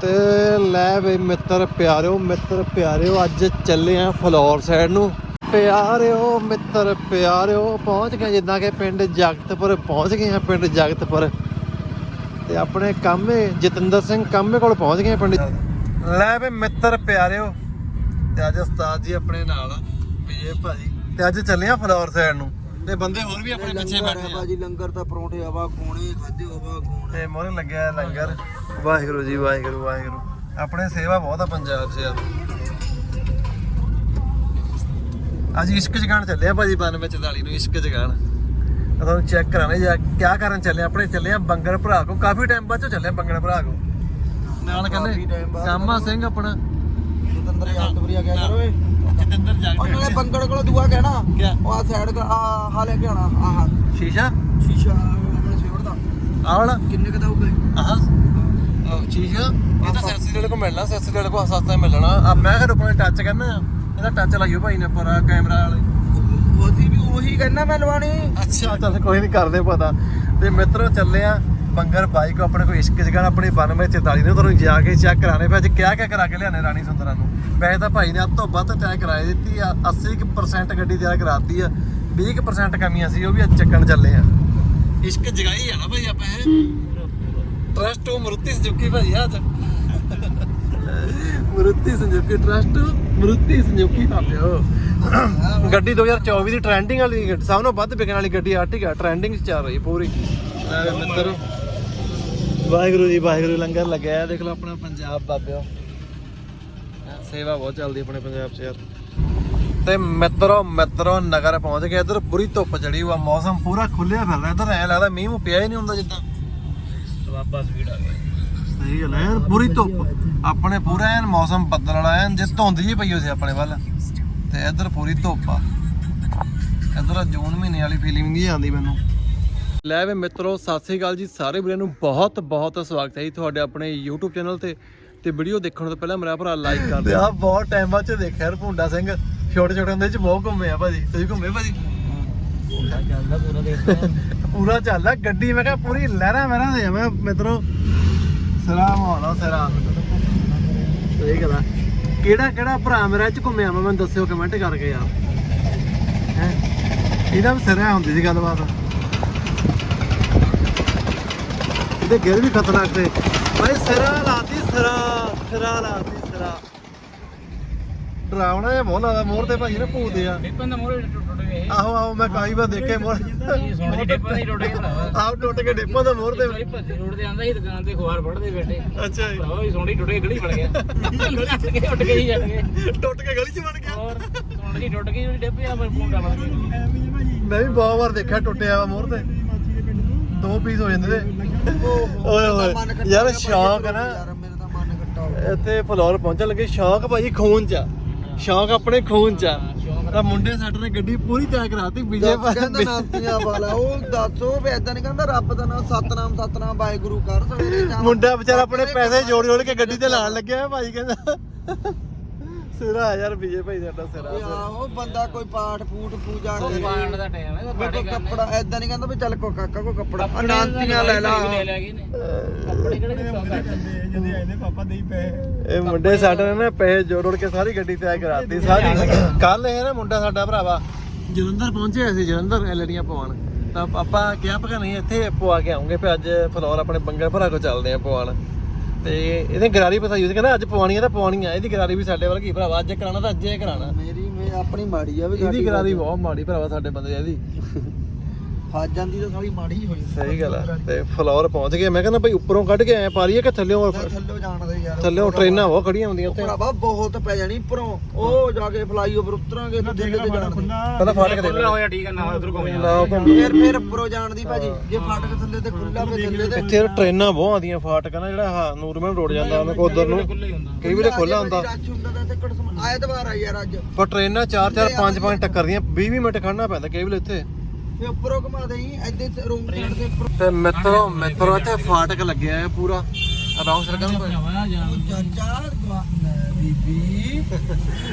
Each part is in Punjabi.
ਤੇ ਲੈ ਬਈ ਮਿੱਤਰ ਪਿਆਰਿਓ ਮਿੱਤਰ ਪਿਆਰਿਓ ਅੱਜ ਚੱਲੇ ਆ ਫਲੋਰ ਸਾਈਡ ਨੂੰ। ਪਿਆਰਿਓ ਮਿੱਤਰ ਪਿਆਰਿਓ ਪਹੁੰਚ ਗਏ ਜਿੱਦਾਂ ਕਿ ਪਿੰਡ ਜਗਤਪੁਰ ਪਹੁੰਚ ਗਏ ਆ ਪਿੰਡ ਜਗਤਪੁਰ। ਤੇ ਆਪਣੇ ਕਾਮੇ ਜਤਿੰਦਰ ਸਿੰਘ ਕਾਮੇ ਕੋਲ ਪਹੁੰਚ ਗਏ ਪਿੰਡ। ਲੈ ਬਈ ਮਿੱਤਰ ਪਿਆਰਿਓ ਤੇ ਅੱਜ ਉਸਤਾਦ ਜੀ ਆਪਣੇ ਨਾਲ ਆ ਵਿਜੇ ਭਾਜੀ ਤੇ ਅੱਜ ਚੱਲੇ ਆ ਫਲੋਰ ਸਾਈਡ ਨੂੰ। ਤੇ ਬੰਦੇ ਹੋਰ ਵੀ ਆਪਣੇ ਪਿੱਛੇ ਬੈਠੇ ਆ। ਬਾਜੀ ਲੰਗਰ ਤਾਂ ਪਰੌਂਠੇ ਹਵਾ ਖੋਣੇ ਖਾਦੇ ਹਵਾ ਖੋਣੇ। ਤੇ ਮੋਰੇ ਲੱਗਿਆ ਲੰਗਰ। ਵਾਹਿਗੁਰੂ ਜੀ ਵਾਹਿਗੁਰੂ ਵਾਹਿਗੁਰੂ। ਆਪਣੇ ਸੇਵਾ ਬਹੁਤ ਆ ਪੰਜਾਬ 'ਚ ਯਾਰ। ਅੱਜ ਇਸ਼ਕ ਜਗਾਣ ਚੱਲੇ ਆ ਭਾਜੀ 9244 ਨੂੰ ਇਸ਼ਕ ਜਗਾਣ ਤੁਹਾਨੂੰ ਚੈੱਕ ਕਰਾਣੇ ਜਾ ਕਿਆ ਕਰਨ ਚੱਲੇ ਆ? ਆਪਣੇ ਚੱਲੇ ਆ ਬੰਗਰ ਭਰਾ ਕੋ ਕਾਫੀ ਟਾਈਮ ਬਾਅਦ ਚੋਂ ਚੱਲੇ ਆ ਬੰਗਰ ਭਰਾ ਕੋ ਨਾਲ ਕਹਿੰਦੇ। ਕਾਮਾ ਸਿੰਘ ਆਪਣਾ ਜਤਿੰਦਰ ਯਾਦ ਵਰੀਆ ਗਿਆ ਕਰ ਓਏ ਜਤਿੰਦਰ ਜਗ ਉਹ ਨਾਲੇ ਬੰਗੜ ਕੋਲ ਦੁਆ ਕਹਿਣਾ? ਉਹ ਆ ਸਾਈਡ ਆ ਹਾ ਲੈ ਕੇ ਆਣਾ ਆਹ। ਸ਼ੀਸ਼ਾ? ਸ਼ੀਸ਼ਾ ਆਪਣੇ ਸੇਵੜ ਦਾ। ਆਹ ਵਾਲਾ? ਕਿੰਨੇ ਕਦਾ ਹੋਊਗਾ ਆਹ। ਸ਼ੀਸ਼ਾ ਇਹ ਤਾਂ ਸੈਸੀ ਜਿਹੜੇ ਕੋ ਮਿਲਣਾ ਸੈਸੀ ਜਿਹੜੇ ਕੋ ਸਸਤਾ ਮਿਲਣਾ। ਆ ਮੈਂ ਕਿਹਾ ਰੁਪਏ ਟੱਚ ਕਰਨਾ ਆ ਇਹਦਾ ਟੱਚ ਲਾਈਓ ਭਾਈ ਨੇ ਪਰ ਕੈਮਰਾ ਵਾਲੇ। ਉਹਦੀ ਵੀ ਉਹੀ ਕਹਿਣਾ ਮੈਂ ਲਵਾਣੀ ਅੱਛਾ ਚੱਲ ਕੋਈ ਨਹੀਂ ਕਰਦੇ ਪਤਾ। ਤੇ ਮਿੱਤਰੋ ਚੱਲੇ ਆ ਬੰਗਰ ਬਾਈਕ ਆਪਣੇ ਕੋਈ ਇਸ਼ਕ ਜਗ੍ਹਾ ਆਪਣੀ 9244 ਨੇ ਤੁਹਾਨੂੰ ਜਾ ਕੇ ਚੈੱਕ ਕਰਾਣੇ ਪਏ। ਅੱਜ ਕਿਆ ਕਿਆ ਕਰਾ ਕੇ ਲਿਆਣੇ ਰਾਣੀ ਸੁੰਦਰਾਂ ਨੂੰ। ਵੈਸੇ ਤਾਂ ਭਾਈ ਨੇ ਅੱਧ ਤੋਂ ਵੱਧ ਤੈਅ ਕਰਾਏ ਦਿੱਤੀ ਆ। 80% ਗੱਡੀ ਤਿਆਰ ਕਰਾਤੀ ਆ। 20% ਕਮੀਆਂ ਸੀ ਉਹ ਵੀ ਅੱਜ ਚੱਕਣ ਚੱਲੇ ਆ। ਇਸ਼ਕ ਜਗਾਈ ਆ ਨਾ ਭਾਈ ਆਪਾਂ ਇਹ। ਟਰਸਟ ਮਰੂਤੀ ਸੁਜ਼ੂਕੀ ਭਾਈ ਆ ਅੱਜ ਮਰੂਤੀ ਸੁਜ਼ੂਕੀ ਟਰਸਟ ਮਰੂਤੀ ਸੁਜ਼ੂਕੀ ਭਾਪਿਓ ਗੱਡੀ 2024 ਦੀ ਟ੍ਰੈਂਡਿੰਗ ਵਾਲੀ ਗੱਡੀ ਸਭ ਤੋਂ ਵੱਧ ਵਿਕਣ ਵਾਲੀ ਗੱਡੀ ਆਰਟਿਕਾ ਟ੍ਰੈਂਡਿੰਗ 'ਚ ਚੱਲ ਰਹੀ ਪੂਰੀ। ਲੈ ਵੀ ਮਿੱਤਰ। ਵਾਹਿਗੁਰੂ ਜੀ ਵਾਹਿਗੁਰੂ ਲੰਗਰ ਲੱਗਿਆ ਦੇਖ ਲਓ ਆਪਣਾ ਪੰਜਾਬ ਬਾਬਿਓ। ਸੇਵਾ ਬਹੁਤ ਚੱਲਦੀ ਆਪਣੇ ਪੰਜਾਬ 'ਚ ਯਾਰ। ਤੇ ਮਿੱਤਰੋ ਮਿੱਤਰੋ ਨਗਰ ਪਹੁੰਚ ਗਏ ਇਧਰ ਪੂਰੀ ਧੁੱਪ ਚੜੀ ਹੋਆ ਮੌਸਮ ਪੂਰਾ ਖੁੱਲਿਆ ਫਿਰਦਾ ਇਧਰ ਐ ਲੱਗਦਾ ਮੀਂਹ ਮੂੰਹ ਪਿਆ ਹੀ ਨਹੀਂ ਹੁੰਦਾ ਜਿੱਦਾਂ। ਵਾਪਸ ਸਪੀਡ ਆ ਗਿਆ। ਸਹੀ ਗੱਲ ਹੈ ਯਾਰ ਪੂਰੀ ਧੁੱਪ। ਆਪਣੇ ਪੂਰਾ ਐਨ ਮੌਸਮ ਬੱਦਲ ਵਾਲਾ ਐਨ ਜੇ ਧੁੰਦ ਜੀ ਪਈ ਹੋ ਸੀ ਆਪਣੇ ਵੱਲ। ਤੇ ਇੱਧਰ ਪੂਰੀ ਧੁੱਪ ਆ। ਇੱਧਰ ਜੂਨ ਮਹੀਨੇ ਵਾਲੀ ਫੀਲਿੰਗ ਨਹੀਂ ਆਉਂਦੀ ਮੈਨੂੰ। ਲੈ ਵੇ ਮਿੱਤਰੋ ਸਤਿ ਸ੍ਰੀ ਅਕਾਲ ਜੀ ਸਾਰੇ ਵੀਰਾਂ ਨੂੰ। ਬਹੁਤ ਬਹੁਤ ਸਵਾਗਤ ਹੈ ਜੀ ਤੁਹਾਡੇ ਆਪਣੇ YouTube ਚੈਨਲ ਤੇ। ਤੇ ਵੀਡੀਓ ਦੇਖਣ ਤੋਂ ਪਹਿਲਾਂ ਮੇਰਾ ਭਰਾ ਲਾਈਕ ਕਰ ਦਿਓ। ਆ ਬਹੁਤ ਟਾਈਮ ਬਾਅਦ ਚ ਦੇਖਿਆ ਯਾਰ ਭੁੰਡਾ ਸਿੰਘ। ਛੋਟੇ ਛੋਟੇ ਹੁੰਦੇ ਚ ਬਹੁਤ ਘੁੰਮੇ ਆ ਭਾਜੀ। ਤੁਸੀਂ ਘੁੰਮੇ ਭਾਜੀ? ਚੱਲਦਾ ਪੂਰਾ ਦੇਖਦਾ ਪੂਰਾ ਚੱਲਦਾ ਗੱਡੀ ਮੈਂ ਕਿਹਾ ਪੂਰੀ ਲਹਿਰਾਂ ਮਹਿਰਾਂ ਦੇ ਆ ਮੈਂ ਮਿੱਤਰੋ ਸਲਾਮ ਆਲਾ ਸਰਾ ਸਹੀ ਗੱਲ ਆ। ਕਿਹੜਾ ਕਿਹੜਾ ਭਰਾ ਮੇਰਾ ਚ ਘੁੰਮਿਆ ਵਾ ਮੈਨੂੰ ਦੱਸਿਓ ਕਮੈਂਟ ਕਰਕੇ ਯਾਰ। ਹੈ? ਇਹਦਾ ਵੀ ਸਿਰਾ ਹੁੰਦੀ ਸੀ ਗੱਲਬਾਤ। ਇਹਦੇ ਗਿਰ ਵੀ ਖਤਰਨਾਕ ਤੇ ਭਾਈ ਸਿਰਾ ਲਾਤੀ ਸਿਰਾ ਸਿਰਾ ਲਾਤੀ ਸਿਰਾ। ਡਰਾਵਣਾ ਜਿਹਾ ਬਹੁਤ ਲੱਗਦਾ ਮੋਰ ਤੇ ਭਾਜੀ ਨੇ ਭੂਤ ਆ। ਡਿੱਪਨ ਦਾ ਮੋੜੇ ਟੁੱਟ ਗਏ ਆਹੋ ਆਹੋ ਮੈਂ ਕਾਈ ਵਾਰ ਦੇਖੇ ਮੋਰ ਡਿੱਪਨ ਹੀ ਟੁੱਟ ਗਿਆ ਆਹ ਟੁੱਟ ਕੇ ਡਿੱਪਾਂ ਦਾ ਮੋਰ ਤੇ। ਭਾਈ ਭੱਜੇ ਰੋਡ ਤੇ ਆਂਦਾ ਸੀ ਦੁਕਾਨ ਤੇ ਖੁਆਰ ਫੜਦੇ ਬੈਠੇ। ਅੱਛਾ ਜੀ। ਭਰਾਵਾ ਇਹ ਸੋਹਣੀ ਟੁੱਟ ਗਈ ਗਲੀ ਬਣ ਗਿਆ। ਉੱਡ ਕੇ ਉੱਡ ਕੇ ਹੀ ਜੱਟ ਗਏ। ਟੁੱਟ ਕੇ ਗਲੀ 'ਚ ਬਣ ਗਿਆ। ਹੋਰ ਸੋਹਣੀ ਟੁੱਟ ਗਈ ਉਹਦੀ ਡਿੱਪੀ ਆ ਮੈਂ ਫੋਨ ਕਰ ਲਾਂਗਾ ਮੈਂ ਵੀ ਬਹੁਤ ਵਾਰ ਦੇਖਿਆ ਟੁੱਟਿਆ ਵਾ ਮੋਰ ਤੇ। ਦੋ ਪੀਸ ਹੋ ਜਾਂਦੇ ਨੇ। ਓਏ ਹੋਏ ਯਾਰ ਸ਼ੌਂਕ ਹੈ ਨਾ ਇੱਥੇ ਫਲੋਰ ਪਹੁੰਚਣ ਲੱਗੇ ਸ਼ੌਂਕ ਭਾਜੀ ਖੂਨ ਚ ਆ। ਸ਼ੌਂਕ ਆਪਣੇ ਖੂਨ ਚ ਆ। ਤਾਂ ਮੁੰਡੇ ਸਾਡੇ ਨੇ ਗੱਡੀ ਪੂਰੀ ਤਿਆਰ ਕਰਾਤੀ ਵਿਜੇ ਦੱਸ ਕਹਿੰਦਾ ਨਾਮਤੀਆਂ ਵਾਲਾ ਉਹ ਦੱਸੋ ਵੀ ਐਦਾਂ ਨਹੀਂ ਕਹਿੰਦਾ ਰੱਬ ਦਾ ਨਾਮ ਸਤਨਾਮ ਸਤਨਾਮ ਵਾਹਿਗੁਰੂ ਕਰ ਸਵੇਰੇ ਮੁੰਡਾ ਵਿਚਾਰਾ ਆਪਣੇ ਪੈਸੇ ਜੋੜ ਜੋੜ ਕੇ ਗੱਡੀ ਤੇ ਲਾਣ ਲੱਗਿਆ ਭਾਈ ਕਹਿੰਦਾ। ਸਿਰਾ ਯਾਰ ਵਿਜੇ ਭਾਈ ਸਾਡਾ ਸਿਰਾ ਆਹ ਉਹ ਬੰਦਾ ਕੋਈ ਪਾਠ ਪੂਠ ਪੂਜਾ ਕਰੇ। ਪਾਣ ਦਾ ਟਾਈਮ ਹੈ ਕੋਈ ਕੱਪੜਾ ਐਦਾਂ ਨਹੀਂ ਕਹਿੰਦਾ ਵੀ ਚੱਲ ਕੋ ਕਾਕਾ ਕੋ ਕੱਪੜਾ। ਅਨਾਂਤੀਆਂ ਲੈ ਲਾ। ਕੱਪੜੇ ਕਿਹੜੇ ਦੇ ਚੌਂਕਾ ਜਦੇ ਆਏ ਨੇ ਪਾਪਾ ਦੇਈ ਪਏ। ਇਹ ਮੁੰਡੇ ਸਾਡੇ ਨੇ ਨਾ ਪੈਸੇ ਜੋੜ ਜੋੜ ਕੇ ਸਾਰੀ ਗੱਡੀ ਤਿਆਰ ਕਰਾਤੀ ਸਾਰੀ ਕੱਲ ਇਹ ਨਾ ਮੁੰਡਾ ਸਾਡਾ ਭਰਾਵਾ ਜਲੰਧਰ ਪਹੁੰਚਿਆ ਸੀ ਜਲੰਧਰ ਐਲੜੀਆਂ ਪਵਾਉਣ। ਤਾਂ ਆਪਾਂ ਕਿਹਾ ਪਕਾ ਨਹੀਂ ਇੱਥੇ ਪਵਾ ਕੇ ਆਉਂਗੇ ਫਿਰ ਅੱਜ ਫਲੋਰ ਆਪਣੇ ਬੰਗਰ ਭਰਾ ਕੋ ਚੱਲਦੇ ਆ ਪਵਾਉਣ। ਤੇ ਇਹਨੇ ਗਰਾਰੀ ਪਤਾ ਯੂਜ਼ ਕਹਿੰਦਾ ਅੱਜ ਪਵਾਉਣੀ ਆ ਤਾਂ ਪਵਾਉਣੀ ਆ ਇਹਦੀ ਗਰਾਰੀ ਵੀ ਸਾਡੇ ਵੱਲ ਕੀ ਭਰਾਵਾ ਅੱਜ ਕਰਾਣਾ ਤਾਂ ਅੱਜ ਹੀ ਕਰਾਣਾ ਮੇਰੀ ਮੇ ਆਪਣੀ ਮਾੜੀ ਆ ਵੀ ਇਹਦੀ ਗਰਾਰੀ ਬਹੁਤ ਮਾੜੀ ਭਰਾਵਾ ਸਾਡੇ ਬੰਦੇ ਦੀ ਇਹਦੀ। ਫਸ ਜਾਂਦੀ ਤਾਂ ਸਾਲੀ ਮਾੜੀ ਹੀ ਹੋਈ। ਸਹੀ ਗੱਲ ਆ ਤੇ ਫਲੋਰ ਪਹੁੰਚ ਗਏ। ਮੈਂ ਕਹਿੰਦਾ ਭਾਈ ਉੱਪਰੋਂ ਕੱਢ ਕੇ ਆਏ ਪਾਰੀਏ ਕਿ ਥੱਲੇੋਂ ਥੱਲੇ ਜਾਣਦੇ ਯਾਰ ਥੱਲੇੋਂ ਟ੍ਰੇਨਾਂ ਬਹੁਤ ਖੜੀਆਂ ਹੁੰਦੀਆਂ ਉੱਥੇ। ਭਰਾਵਾ ਬਹੁਤ ਪੈ ਜਾਣੀ ਉੱਪਰੋਂ। ਉਹ ਜਾ ਕੇ ਫਲਾਈਓਵਰ ਉਤਰਾਂਗੇ ਤੇ ਥੱਲੇ ਤੇ ਜਾਣਦੇ ਪਹਿਲਾਂ ਫਾਟਕ ਦੇ ਖੁੱਲਾ ਹੋਇਆ ਠੀਕ ਹੈ ਨਾ ਉਧਰ ਘੁੰਮ ਜਾ ਨਾ ਘੁੰਮ ਫੇਰ ਫੇਰ ਉੱਪਰੋਂ ਜਾਣਦੀ ਭਾਜੀ ਜੇ ਫਾਟਕ ਥੱਲੇ ਤੇ ਖੁੱਲਾ ਫੇ ਥੱਲੇ ਤੇ ਇੱਥੇ ਟ੍ਰੇਨਾਂ ਬਹੁਤ ਆਉਂਦੀਆਂ ਫਾਟਕ ਆ ਨਾ ਜਿਹੜਾ ਨੂਰਮਹਿਲ ਰੋਡ ਜਾਂਦਾ ਉਹਨਾਂ ਕੋ ਉਧਰ ਨੂੰ। ਕਈ ਵੇਲੇ ਖੋਲਾ ਹੁੰਦਾ। ਰੱਛ ਹੁੰਦਾ ਤਾਂ ਤੇ ਕੜਸਮ ਐਤਵਾਰ ਆ ਯਾਰ ਅੱਜ। ਪਰ ਟ੍ਰੇਨਾਂ 4 4 5 5 ਟੱਕਰਦੀਆਂ 20 20 ਮਿੰਟ ਖੜਨਾ ਪੈਂਦਾ ਕਈ ਵੇਲੇ ਇੱਥੇ ਫੇ ਉੱਪਰੋਂ ਘੁਮਾ ਦੇਈ ਐਦੇ ਰੂਮ ਸਾਈਡ ਦੇ ਉੱਪਰ। ਤੇ ਮਿੱਤਰੋ ਮਿੱਤਰੋ ਇੱਥੇ ਫਾਟਕ ਲੱਗਿਆ ਹੈ ਪੂਰਾ। ਰੌਂਗ ਸਰਕਲ ਚਾਚਾ ਬੀਬੀ।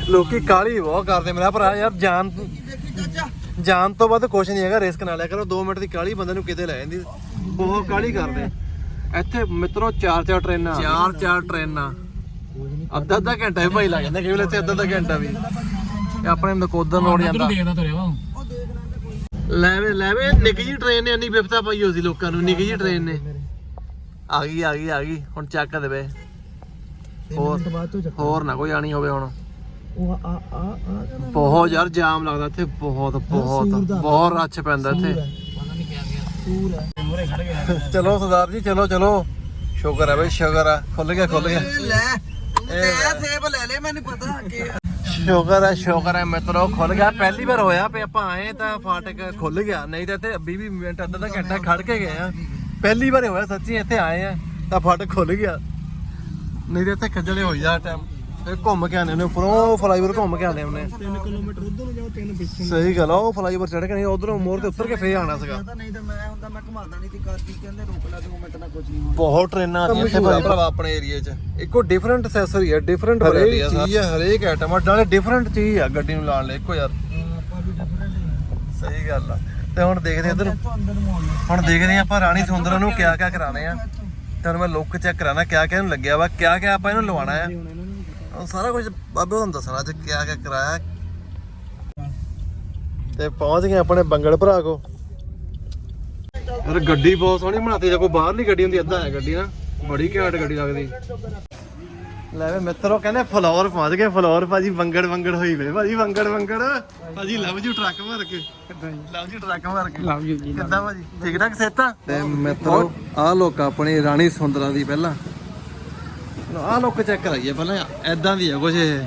ਲੋਕੀ ਕਾਲੀ ਬਹੁਤ ਕਰਦੇ ਮੇਰਾ ਭਰਾ ਯਾਰ ਜਾਨ ਦੇਖੀ ਚਾਚਾ। ਜਾਨ ਤੋਂ ਵੱਧ ਕੁਝ ਨਹੀਂ ਹੈਗਾ ਰਿਸਕ ਨਾ ਲਿਆ ਕਰੋ। 2 ਮਿੰਟ ਦੀ ਕਾਲੀ ਬੰਦੇ ਨੂੰ ਕਿਤੇ ਲੈ ਜਾਂਦੀ। ਬਹੁਤ ਕਾਲੀ ਕਰਦੇ ਇੱਥੇ ਮਿੱਤਰੋ ਚਾਰ ਚਾਰ ਟ੍ਰੇਨਾਂ ਚਾਰ ਚਾਰ ਟ੍ਰੇਨਾਂ। ਅੱਧਾ ਅੱਧਾ ਘੰਟਾ ਵੀ ਭਾਈ ਲੱਗ ਜਾਂਦਾ ਕਈ ਵੇਲੇ ਇੱਥੇ ਅੱਧਾ ਅੱਧਾ ਘੰਟਾ ਵੀ। ਇਹ ਆਪਣੇ ਨਕੋਦਰ ਲੋੜ ਜਾਂਦਾ। ਦੇਖਦਾ ਤੁਰਿਆ ਵਾ ਲੈ ਵੇ ਲੈ ਵੇ ਨਿੱਕੀ ਜੀ ਟ੍ਰੇਨ ਨੇ ਇੰਨੀ ਵਿਪਤਾ ਪਾਈ ਹੋਈ ਸੀ ਲੋਕਾਂ ਨੂੰ ਨਿੱਕੀ ਜੀ ਟ੍ਰੇਨ ਨੇ। ਆ ਗਈ ਆ ਗਈ ਆ ਗਈ ਹੁਣ ਚੱਕ ਦੇਵੇ। ਹੋਰ ਹੋਰ ਨਾ ਕੋਈ ਆਣੀ ਹੋਵੇ ਹੁਣ। ਉਹ ਆ ਆ ਆ ਬਹੁਤ ਯਾਰ ਜਾਮ ਲੱਗਦਾ ਇੱਥੇ ਬਹੁਤ ਬਹੁਤ ਬਹੁਤ ਰੱਛ ਪੈਂਦਾ ਇੱਥੇ। ਚਲੋ ਸਰਦਾਰ ਜੀ ਚਲੋ ਚਲੋ। ਸ਼ੁਕਰ ਹੈ ਬਈ ਸ਼ੁਕਰ ਹੈ। ਖੁੱਲ ਗਿਆ ਖੁੱਲ ਗਿਆ। ਲੈ ਤੂੰ ਸੇਬ ਲੈ ਲੈ ਮੈਨੂੰ ਪਤਾ ਕਿ ਸ਼ੁਕਰ ਹੈ ਸ਼ੁਕਰ ਹੈ ਮਿੱਤਰੋ, ਖੁੱਲ ਗਿਆ। ਪਹਿਲੀ ਵਾਰ ਹੋਇਆ ਵੀ ਆਪਾਂ ਆਏ ਤਾਂ ਫਾਟਕ ਖੁੱਲ ਗਿਆ। ਨਹੀਂ ਤਾਂ ਇੱਥੇ 20 20 ਮਿੰਟ ਅੱਧਾ ਦਾ ਘੰਟਾ ਖੜ ਕੇ ਗਏ ਆ। ਪਹਿਲੀ ਵਾਰ ਹੋਇਆ ਸੱਚੀ ਇੱਥੇ ਆਏ ਆ ਤਾਂ ਫਾਟਕ ਖੁੱਲ ਗਿਆ। ਨਹੀਂ ਤਾਂ ਇੱਥੇ ਖੱਜਲੇ ਹੋਈ ਜਾ ਟਾਈਮ ਇਹ ਘੁੰਮ ਕੇ ਆਨੇ ਨੇ ਉੱਪਰੋਂ ਫਲਾਈਓਵਰ ਘੁੰਮ ਕੇ ਆਨੇ ਉਹਨੇ 3 ਕਿਲੋਮੀਟਰ ਉਧਰ ਨੂੰ ਜਾਓ 3 ਪਿੱਛੇ ਸਹੀ ਗੱਲ ਆ ਉਹ ਫਲਾਈਓਵਰ ਚੜ ਕੇ ਨਹੀਂ ਉਧਰੋਂ ਮੋੜ ਤੇ ਉੱਤਰ ਕੇ ਫੇਰ ਆਣਾ ਸੀਗਾ। ਤਾਂ ਨਹੀਂ ਤਾਂ ਮੈਂ ਹੁੰਦਾ ਮੈਂ ਘੁਮਾਦਾ ਨਹੀਂ ਤੀ ਕਰਦੀ ਕਹਿੰਦੇ ਰੁਕ ਲੈ 2 ਮਿੰਟ ਨਾਲ ਕੁਝ ਨਹੀਂ ਹੋਣਾ ਬਹੁਤ ਟ੍ਰੇਨਾਂ ਆਉਂਦੀਆਂ ਇੱਥੇ ਭਾਈ ਭਰਾਵਾ ਆਪਣੇ ਏਰੀਆ 'ਚ। ਇੱਕੋ ਡਿਫਰੈਂਟ ਅਸੈਸਰੀ ਹੈ ਡਿਫਰੈਂਟ ਵੈਰਾਈਟੀ ਆ ਚੀਜ਼ ਹੈ ਹਰੇਕ ਆਈਟਮ ਆ ਨਾਲੇ ਡਿਫਰੈਂਟ ਚੀਜ਼ ਆ ਗੱਡੀ ਨੂੰ ਲਾਉਣ ਲਈ ਇੱਕੋ ਯਾਰ। ਸਹੀ ਗੱਲ ਆ। ਤੇ ਹੁਣ ਦੇਖਦੇ ਆ ਇੱਧਰ ਨੂੰ ਹੁਣ ਦੇਖਦੇ ਆ ਆਪਾਂ ਰਾਣੀ ਸੁੰਦਰਾਂ ਨੂੰ ਕਿਆ ਕਿਆ ਕਰਾਣੇ ਆ। ਤੇ ਹੁਣ ਮੈਂ ਲੁੱਕ ਚੈੱਕ ਕਰਾਣਾ ਕਿਆ ਕਿਆ ਇਹਨੂੰ ਲੱਗਿਆ ਵਾ ਕਿਆ ਕਿਆ ਆਪਾਂ ਇਹਨੂੰ ਲਵਾਉਣਾ ਆ। ਉਹ ਸਾਰਾ ਕੁਝ ਬਾਬੇ ਤੁਹਾਨੂੰ ਦੱਸਣਾ ਅੱਜ ਕਿਆ ਕਿਆ ਕਰਾਇਆ। ਤੇ ਪਹੁੰਚ ਗਏ ਆਪਣੇ ਬੰਗਲ ਭਰਾ ਕੋ ਯਾਰ ਗੱਡੀ ਬਹੁਤ ਸੋਹਣੀ ਬਣਾਤੀ ਜੇ ਕੋਈ ਬਾਹਰਲੀ ਗੱਡੀ ਹੁੰਦੀ ਅੱਧਾ ਹੈ ਗੱਡੀ ਨਾ। ਬੜੀ ਘੈਂਟ ਗੱਡੀ ਲੱਗਦੀ। ਲੈ ਵੇ ਮਿੱਤਰੋ ਕਹਿੰਦੇ ਫਲੋਰ ਪਹੁੰਚ ਗਏ ਫਲੋਰ ਭਾਜੀ ਬੰਗੜ ਬੰਗੜ ਹੋਈ ਵੇ ਭਾਜੀ ਬੰਗੜ ਬੰਗੜ ਭਾਜੀ ਲਵ ਯੂ ਟਰੱਕ ਭਰ ਕੇ। ਲਵ ਯੂ ਟਰੱਕ ਭਰ ਕੇ। ਲਵ ਯੂ ਜੀ ਕਿੱਦਾਂ ਭਾਜੀ? ਠੀਕ ਠਾਕ ਸੇਤਾ ਤੇ ਮਿੱਤਰੋ ਆਹ ਲੋਕ ਆਪਣੀ ਰਾਣੀ ਸੁੰਦਰਾ ਦੀ ਪਹਿਲਾਂ। ਆਹ ਲੋਕ ਚੈੱਕ ਕਰਾਈਏ ਪਹਿਲਾਂ ਐਦਾਂ ਦੀ ਆ ਕੁਝ ਇਹ।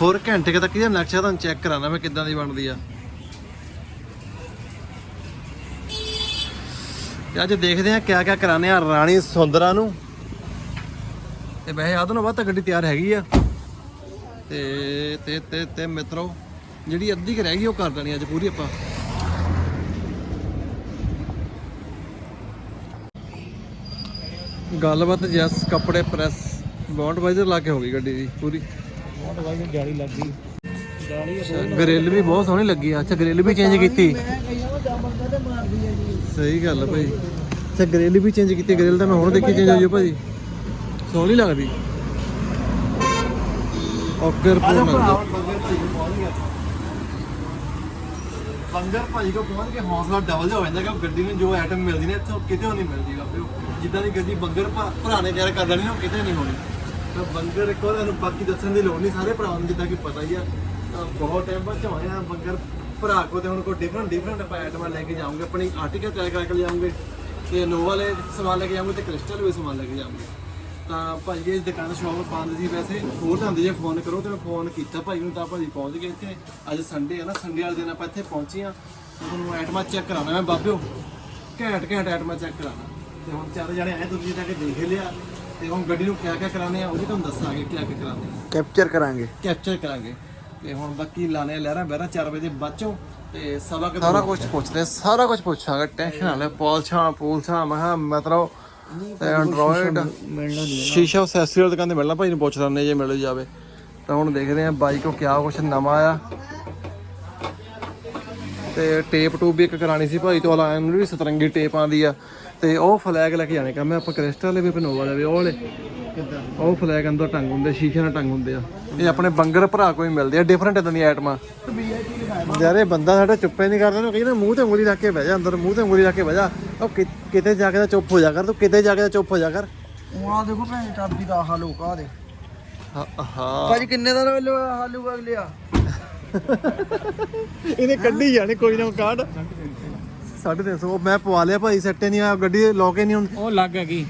ਹੋਰ ਘੰਟੇ ਕੁ ਤੱਕ ਇਹਦਾ ਨਕਸ਼ਾ ਤੁਹਾਨੂੰ ਚੈੱਕ ਕਰਾਣਾ ਮੈਂ ਕਿੱਦਾਂ ਦੀ ਬਣਦੀ ਆ। ਤੇ ਅੱਜ ਦੇਖਦੇ ਆ ਕਿਆ ਕਿਆ ਕਰਾਣੇ ਆ ਰਾਣੀ ਸੁੰਦਰਾ ਨੂੰ। ਤੇ ਵੈਸੇ ਆਦੋਂ ਨੂੰ ਤਾਂ ਗੱਡੀ ਤਿਆਰ ਹੈਗੀ ਆ। ਤੇ ਤੇ ਤੇ ਤੇ ਮਿੱਤਰੋ, ਜਿਹੜੀ ਅੱਧੀ ਕੁ ਰਹਿ ਗਈ ਉਹ ਕਰ ਦੇਣੀ ਅੱਜ ਪੂਰੀ ਆਪਾਂ। ਗੱਲਬਾਤ ਜੈਸ ਕੱਪੜੇ ਪ੍ਰੈਸ। ਬੌਂਡ ਵਾਈਜ਼ਰ ਲਾ ਕੇ ਹੋ ਗਈ ਗੱਡੀ ਦੀ ਪੂਰੀ। ਬਹੁਤ ਵਾਈ ਜਾਲੀ ਲੱਗ ਗਈ। ਜਾਲੀ ਗ੍ਰਿਲ ਵੀ ਬਹੁਤ ਸੋਹਣੀ ਲੱਗੀ ਆ। ਅੱਛਾ ਗ੍ਰਿਲ ਵੀ ਚੇਂਜ ਕੀਤੀ। ਮੈਂ ਕਈਆਂ ਨੂੰ ਜਾਮਨ ਕਦੇ ਮਾਰਦੀ ਹੈ ਜੀ। ਸਹੀ ਗੱਲ ਆ ਭਾਈ। ਅੱਛਾ ਗ੍ਰਿਲ ਵੀ ਚੇਂਜ ਕੀਤੀ ਗ੍ਰਿਲ ਤਾਂ ਮੈਂ ਹੁਣ ਦੇਖੀ ਚੇਂਜ ਹੋਈ ਆ ਭਾਜੀ ਸੋਹਣੀ ਲੱਗਦੀ। ਓਕੇ ਰਿਪੋਰਟ ਮਿਲਦਾ ਬੰਗਰ ਭਾਜੀ ਕੋ ਪਹੁੰਚ ਕੇ ਹੌਸਲਾ ਡਬਲ ਹੋ ਜਾਂਦਾ ਕਿ ਗੱਡੀ ਨੂੰ ਜੋ ਆਈਟਮ ਮਿਲਦੀ ਨੇ ਇੱਥੋਂ ਕਿਤੇ ਨਹੀਂ ਮਿਲਦੀ ਬਾਬੇ ਜਿੱਦਾਂ ਦੀ ਗੱਡੀ ਬੰਗਰ ਭਰਾ- ਨੇ ਤਿਆਰ ਕਰ ਲੈਣੀ ਉਹ ਕਿਤੇ ਨਹੀਂ ਹੋਣੀ। ਤਾਂ ਬੰਗਰ ਇੱਕ ਉਹਨੂੰ ਬਾਕੀ ਦੱਸਣ ਦੀ ਲੋੜ ਨਹੀਂ, ਸਾਰੇ ਭਰਾਵਾਂ ਨੂੰ ਜਿੱਦਾਂ ਕਿ ਪਤਾ ਹੀ ਆ। ਤਾਂ ਬਹੁਤ ਟਾਈਮ ਬਾਅਦ ਚੋਏ ਆ ਬੰਗਰ। ਭਰਾ ਕੋ ਤੇ ਹੁਣ ਕੋ ਡਿਫਰੈਂਟ ਡਿਫਰੈਂਟ ਆਪਾਂ ਆਈਟਮਾਂ ਲੈ ਕੇ ਜਾਵਾਂਗੇ ਆਪਣੀ ਆਰਟੀਕਲ ਤਿਆਰ ਕਰਕੇ ਲਿਆਵਾਂਗੇ ਤੇ ਨੋਵਾ ਵਾਲੇ ਸਮਾਨ ਲੈ ਕੇ ਜਾਵਾਂਗੇ ਤੇ ਕ੍ਰਿਸਟਲ ਵੀ ਸਮਾਨ ਲੈ ਕੇ ਜਾਵਾਂਗੇ ਤਾਂ ਭਾਈ ਇਹ ਦੁਕਾਨ ਸ਼ੌਪ ਬੰਦ ਸੀ ਵੈਸੇ। ਹੋਰ ਤਾਂ ਜੇ ਫੋਨ ਕਰੋ ਤੇ ਮੈਂ ਫੋਨ ਕੀਤਾ ਭਾਈ ਨੂੰ, ਤਾਂ ਭਾਜੀ ਪਹੁੰਚ ਗਏ ਇੱਥੇ। ਅੱਜ ਸੰਡੇ ਆ ਨਾ ਸੰਡੇ ਵਾਲੇ ਦਿਨ ਆਪਾਂ ਇੱਥੇ ਪਹੁੰਚੇ ਆ। ਤੁਹਾਨੂੰ ਆਈਟਮਾਂ ਚੈੱਕ ਕਰਾਉਣਾ ਮੈਂ ਬਾਬਿਓ। ਘੈਂਟ ਘੈਂਟ ਆਈਟਮਾਂ ਚੈੱਕ ਕਰਾਉਣਾ। ਤੇ ਹੁਣ ਚਾਰ ਜਣੇ ਆਏ, ਤੁਸੀਂ ਤਾਂ ਕਿ ਦੇਖ ਲਿਆ। ਤੇ ਹੁਣ ਗੱਡੀ ਨੂੰ ਕਿਆ ਕਿਆ ਕਰਾਣੇ ਆ ਉਹ ਵੀ ਤੁਹਾਨੂੰ ਦੱਸਾਂਗੇ ਕਿਆ ਕਿਆ ਕਰਾਣੇ ਕੈਪਚਰ ਕਰਾਂਗੇ। ਕੈਪਚਰ ਕਰਾਂਗੇ। ਤੇ ਹੁਣ ਬਾਕੀ ਲਾਣੇ ਆ ਲਹਿਰਾਂ ਬਹਿਰਾਂ 4 ਵਜੇ ਬਾਅਦੋਂ ਤੇ ਸਵਾ ਕਿ ਸਾਰਾ ਕੁਝ ਪੁੱਛਦੇ ਸਾਰਾ ਕੁਝ ਪੁੱਛਾਂਗੇ ਟੈਨਸ਼ਨ ਨਾ ਲੈ ਪੌਲਛਾਂ ਪੂਲਛਾਂ ਮੈਂ ਕਿਹਾ ਮਤਲਬ ਤੇ ਐਂਡਰੋਇਡ ਸ਼ੀਸ਼ਾ ਅਸੈਸਰੀ ਵਾਲੀ ਦੁਕਾਨ ਤੇ ਮਿਲਣਾ ਭਾਈ ਨੂੰ ਪੁੱਛ ਲੈਣੇ ਜੇ ਮਿਲ ਜਾਵੇ। ਤਾਂ ਹੁਣ ਦੇਖਦੇ ਆ ਬਾਈ ਕੋ ਕਿਆ ਕੁਛ ਨਵਾਂ ਆ ਤੇ ਟੇਪ ਟੂਬ ਵੀ ਇੱਕ ਕਰਾਣੀ ਸੀ ਭਾਈ ਤੋਂ ਆਲਾ ਨੂੰ ਵੀ ਸਤਰੰਗੀ ਟੇਪ ਆਂਦੀ ਆ। ਤੇ ਉਹ ਫਲੈਗ ਲੈ ਕੇ ਜਾਣੇ ਕੰਮ ਆਪਾਂ ਕ੍ਰਿਸਟਲ ਵੀ ਪਨੋਵਾ ਵਾਲੇ ਵੀ ਉਹ ਵਾਲੇ। ਉਹ ਫਲੈਗ ਅੰਦਰ ਟੰਗ ਹੁੰਦੇ ਸ਼ੀਸ਼ੇ ਨਾਲ ਟੰਗ ਹੁੰਦੇ ਆ। ਇਹ ਆਪਣੇ ਬੰਗਰ ਭਰਾ ਕੋਈ ਮਿਲਦੇ ਆ ਡਿਫਰੈਂਟ ਇਦਾਂ ਦੀਆਂ ਆਈਟਮਾਂ ਯਾਰ ਬੰਦਾ ਸਾਡਾ ਚੁੱਪੇ ਨਹੀਂ ਕਰਦਾ ਨਾ ਮੂੰਹ ਤੇ ਉਂਗਲੀ ਰੱਖ ਕੇ ਬਹਿ ਜਾ ਅੰਦਰ ਮੂੰਹ ਤੇ ਉਂਗਲੀ ਰੱਖ ਕੇ ਬਹਿ ਜਾ। ਉਹ ਕਿਤੇ ਜਾ ਕੇ ਤਾਂ ਚੁੱਪ ਹੋ ਜਾ ਕਰ ਤੂੰ ਕਿਤੇ ਜਾ ਕੇ ਤਾਂ ਚੁੱਪ ਹੋ ਜਾ ਕਰ। ਉਹ ਆ ਦੇਖੋ ਭੈਣ ਚਾਬੀ ਦਾ ਆਹ ਲੋਕ ਆ ਦੇ। ਹਾਂ ਭਾਜੀ ਕਿੰਨੇ ਦਾ ਲਿਆ ਹਾਲੂ ਲਿਆ ਇਹਨੇ ਕੱਢੀ ਜਾਣੇ ਕੋਈ ਨਾ ਕਾਰਡ। 350 ਉਹ ਮੈਂ ਪਵਾ ਲਿਆ ਭਾਈ ਸੈੱਟੇ ਨਹੀਂ ਆ ਗੱਡੀ ਲੋਕੇ ਨਹੀਂ ਹੁੰਦੀ। ਉਹ ਲੱਗ ਹੈਗੀ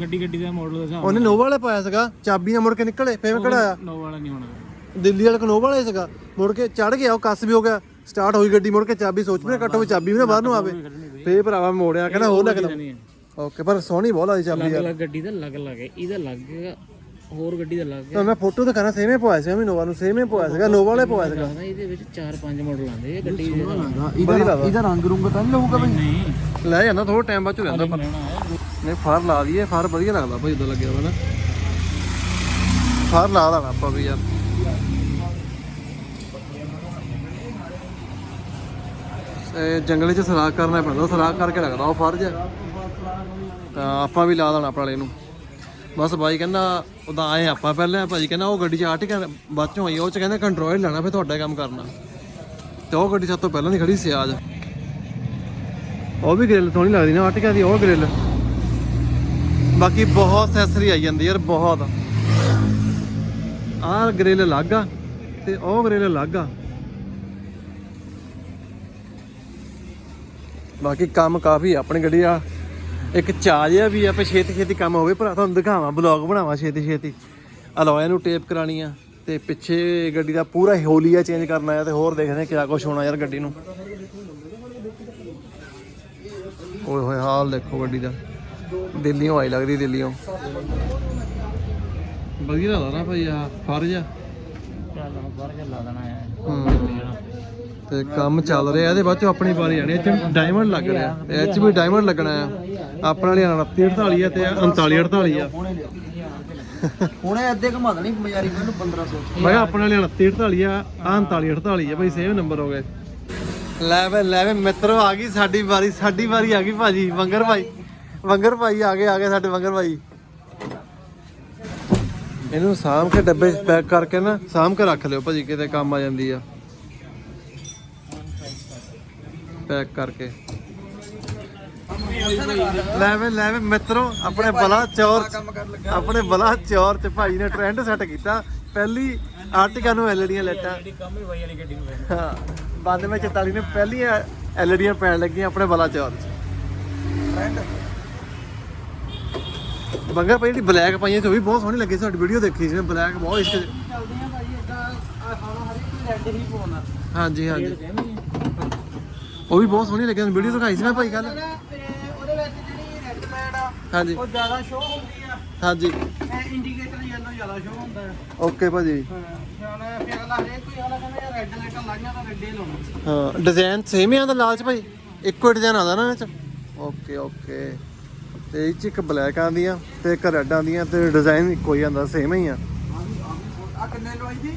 ਗੱਡੀ ਗੱਡੀ ਦਾ ਮਾਡਲ ਦਾ ਹਿਸਾਬ ਉਹਨੇ ਨੋਵਾ ਵਾਲੇ ਪਾਇਆ ਸੀਗਾ ਚਾਬੀ ਨਾਲ ਮੁੜ ਕੇ ਨਿਕਲੇ ਫੇਰ ਕਢਾਇਆ ਨੋ ਵਾਲਾ ਨਹੀਂ ਹੋਣਾ। ਦਿੱਲੀ ਵਾਲੇ ਨੋਵਾ ਵਾਲੇ ਸੀਗਾ। ਮੁੜ ਕੇ ਚੜ ਗਿਆ ਉਹ ਕੱਸ ਵੀ ਹੋ ਗਿਆ। ਸਟਾਰਟ ਹੋਈ ਗੱਡੀ ਮੁੜ ਕੇ ਚਾਬੀ ਸੋਚ ਵੀ ਕੱਟੋ ਵੀ ਚਾਬੀ ਵੀ ਨਾ ਬਾਹਰ ਨੂੰ ਆਵੇ। ਫੇਰ ਭਰਾਵਾ ਮੋੜਿਆ ਕਹਿੰਦਾ ਹੋਰ ਲੱਗਦਾ ਨਹੀਂ ਹੈ। ਓਕੇ ਪਰ ਸੋਹਣੀ ਬਹੁਤ ਲੱਗਦੀ ਚਾਬੀ ਯਾਰ। ਗੱਡੀ ਦਾ ਅਲੱਗ ਹੈ ਇਹਦਾ ਅਲੱਗ ਹੈਗਾ ਹੋਰ ਗੱਡੀ ਦਾ ਹੈ ਤਾਂ ਮੈਂ ਫੋਟੋ ਦਿਖਾਣਾ ਸੇਮੇ ਪਵਾਇਆ ਸੀ ਮੈਂ ਨੋਵਾ ਨੂੰ ਸੇਮੇ ਪਵਾਇਆ ਸੀਗਾ ਨੋਵਾ ਵਾਲੇ ਪਵਾਇਆ ਸੀਗਾ। ਲੱਗਦਾ ਇਹਦੇ ਵਿੱਚ 4-5 ਮਾਡਲ ਆਉਂਦੇ ਇਹ ਗੱਡੀ ਦੇ ਇਹਦਾ ਇਹਦਾ ਰੰਗ ਰੁੰਗ ਤਾਂ ਨਹੀਂ ਲਊਗਾ ਭਾਈ ਨਹੀਂ ਲੈ ਜਾਂਦਾ ਥੋੜਾ ਟਾਈਮ ਬਾਅਦ ਚ ਰਹਿੰਦਾ ਪਰ ਨਹੀਂ ਫਾਰ ਲਾ ਦਈਏ ਫਾਰ ਵਧੀਆ ਲੱਗਦਾ ਭਾਈ ਉਦੋਂ ਲੱਗਿਆ ਵਾ ਨਾ ਫਾਰ ਲਾ ਦੇਣਾ ਆਪਾਂ ਵੀ ਯਾਰ। ਇਹ ਜੰਗਲੇ 'ਚ ਸਰਾਖ ਕਰਨਾ ਪੈਂਦਾ ਸਰਾਖ ਕਰਕੇ ਲੱਗਦਾ ਉਹ ਫਰਜ਼ ਹੈ ਤਾਂ ਆਪਾਂ ਵੀ ਲਾ ਦੇਣਾ ਆਪਣੇ ਵਾਲੇ ਨੂੰ। ਬਸ ਬਾਈ ਕਹਿੰਦਾ ਉਦਾਂ ਆਏ ਆਪਾਂ ਪਹਿਲਾਂ, ਭਾਜੀ ਕਹਿੰਦਾ ਉਹ ਗੱਡੀ 'ਚ ਆਰਟੀਕਾ ਬਾਅਦ ਚੋਂ ਆਈ, ਉਹ 'ਚ ਕਹਿੰਦਾ ਕੰਟਰੋਲ ਲੈਣਾ, ਫਿਰ ਤੁਹਾਡਾ ਕੰਮ ਕਰਨਾ। ਤੇ ਉਹ ਗੱਡੀ ਸਭ ਤੋਂ ਪਹਿਲਾਂ ਦੀ ਖੜੀ ਸੀ ਆਜ ਉਹ ਵੀ ਗ੍ਰਿਲ ਸੋਹਣੀ ਲੱਗਦੀ ਨਾ ਆਰਟੀਕਾ ਦੀ, ਉਹ ਗ੍ਰਿਲ ਬਾਕੀ ਬਹੁਤ ਐਕਸੈਸਰੀ ਆਈ ਜਾਂਦੀ ਯਾਰ, ਬਹੁਤ। ਆਹ ਗ੍ਰਿਲ ਅਲੱਗ ਆ, ਤੇ ਉਹ ਗ੍ਰਿਲ ਅਲੱਗ ਆ। ਬਾਕੀ ਕੰਮ ਕਾਫੀ ਆਪਣੀ ਗੱਡੀ ਆ ਇੱਕ ਚਾਜ ਆ ਵੀ ਆ ਛੇਤੀ ਛੇਤੀ ਕੰਮ ਹੋਵੇ ਪਰ ਤੁਹਾਨੂੰ ਦਿਖਾਵਾਂ ਬਲੌਗ ਬਣਾਵਾਂ ਛੇਤੀ ਛੇਤੀ ਅਲੋਏ ਨੂੰ ਟੇਪ ਕਰਾਣੀ ਆ ਤੇ ਪਿੱਛੇ ਗੱਡੀ ਦਾ ਪੂਰਾ ਹੋਲੀਆ ਚੇਂਜ ਕਰਨਾ ਆ ਤੇ ਹੋਰ ਦੇਖਦੇ ਆ ਕਿਆ ਕੁਝ ਹੋਣਾ ਯਾਰ ਗੱਡੀ ਨੂੰ। ਓਏ ਹੋਏ, ਹਾਲ ਦੇਖੋ ਗੱਡੀ ਦਾ। ਦਿੱਲੀੋਂ ਆਈ ਲੱਗਦੀ ਦਿੱਲੀੋਂ ਵਧੀਆ ਲੱਗਦਾ ਨਾ ਭਾਈ ਆ ਫਰਜ ਆ ਚੱਲ ਹੁਣ ਬਾਹਰ ਚੱਲਾ ਦੇਣਾ ਹੈ। ਤੇ ਕੰਮ ਚੱਲ ਰਿਹਾ ਇਹਦੇ ਬਾਅਦ ਚੋਂ ਆਪਣੀ ਵਾਰੀ ਆਣੀ ਚ ਡਾਇਮੰਡ ਲੱਗ ਰਿਹਾ। ਇਹ ਚ ਵੀ ਡਾਇਮੰਡ ਲੱਗਣਾ ਆ ਆਪਣਾ ਵਾਲੀ 29 48 ਆ ਤੇ 39 48 ਆ। ਹੁਣੇ ਅੱਧੇ ਘੁਮਾ ਦੇਣੀ ਮਜਾਰੀ ਮੈਨੂੰ 1500 ਮੈਂ ਕਿਹਾ ਆਪਣੇ ਵਾਲੀ 29 48 ਆ ਆਹ 39 48 ਆ। ਭਾਈ ਸੇਮ ਨੰਬਰ ਹੋ ਗਏ। ਲੈ ਵੇ ਲੈ ਵੇ ਮਿੱਤਰੋ ਆ ਗਈ ਸਾਡੀ ਵਾਰੀ ਸਾਡੀ ਵਾਰੀ ਆ ਗਈ ਭਾਜੀ। ਵੰਗਰ ਭਾਈ ਵੰਗਰ ਭਾਈ ਆ ਗਏ ਆ ਗਏ ਸਾਡੇ ਵੰਗਰ ਭਾਈ। ਇਹਨੂੰ ਸਾਂਭ ਕੇ ਡੱਬੇ 'ਚ ਪੈਕ ਕਰਕੇ ਨਾ ਸਾਂਭ ਕੇ ਰੱਖ ਲਿਓ ਭਾਜੀ ਕਿਤੇ ਕੰਮ ਆ ਜਾਂਦੀ ਆ। ਪੈਕ ਕਰਕੇ। ਲੈ ਵੇ ਲੈ ਵੇ ਮਿੱਤਰੋ ਆਪਣੇ ਬਲਾ ਚੌਰ ਆਪਣੇ ਬਲਾ ਚੌਰ ਚ ਭਾਈ ਨੇ ਟ੍ਰੈਂਡ ਸੈੱਟ ਕੀਤਾ। ਪਹਿਲੀ ਆਰਟਿਕਾ ਨੂੰ ਐਲਡੀਆਂ ਲੈਟਾਂ ਕੰਮ ਹੀ ਬਾਈ ਵਾਲੀ ਗੱਡੀ ਨੂੰ ਪੈਣਾ ਹਾਂ 92 44 ਨੇ ਪਹਿਲੀਆਂ ਐਲਡੀਆਂ ਪੈਣ ਲੱਗੀਆਂ ਆਪਣੇ ਬਲਾ ਚੌਰ ਚ। ਬੰਗਾ ਭਾਈ ਜਿਹੜੀ ਬਲੈਕ ਪਾਈਆਂ ਸੀ ਉਹ ਵੀ ਬਹੁਤ ਸੋਹਣੀ ਲੱਗੀ ਸੀ ਤੁਹਾਡੀ ਵੀਡੀਓ ਦੇਖੀ ਸੀ ਮੈਂ ਬਲੈਕ ਬਹੁਤ ਭਾਈ ਇਦਾਂ ਹਰੇ ਕੋਈ ਰੈੱਡ ਹੀ ਪਾਉਣਾ ਹਾਂਜੀ ਹਾਂਜੀ। ਉਹ ਵੀ ਬਹੁਤ ਸੋਹਣੀ ਲੱਗੀ ਵੀਡੀਓ ਦਿਖਾਈ ਸੀ ਮੈਂ ਭਾਈ ਕੱਲ ਉਹਦੇ ਵਿੱਚ ਜਿਹੜੀ ਰੈੱਡ ਮੈਡ ਆ ਹਾਂਜੀ। ਉਹ ਜ਼ਿਆਦਾ ਸ਼ੋ ਹੁੰਦੀ ਆ। ਹਾਂਜੀ। ਇੰਡੀਕੇਟਰ ਯੈਲੋ ਜ਼ਿਆਦਾ ਸ਼ੋ ਹੁੰਦਾ ਓਕੇ ਭਾਜੀ। ਹਾਂ ਡਿਜ਼ਾਈਨ ਸੇਮ ਹੀ ਆਉਂਦਾ ਲਾਲ ਚ ਭਾਈ? ਇੱਕੋ ਡਿਜ਼ਾਈਨ ਆਉਂਦਾ ਨਾ ਇਹ ਚ? ਓਕੇ ਓਕੇ ਤੇ ਇਹ ਚ ਇੱਕ ਬਲੈਕ ਆਉਂਦੀਆਂ ਤੇ ਇੱਕ ਰੈੱਡ ਆਉਂਦੀਆਂ ਤੇ ਡਿਜ਼ਾਈਨ ਇੱਕੋ ਹੀ ਆਉਂਦਾ ਸੇਮ ਹੀ ਆ। ਆ ਕਿੰਨੇ ਲਵਾਈ ਜੀ?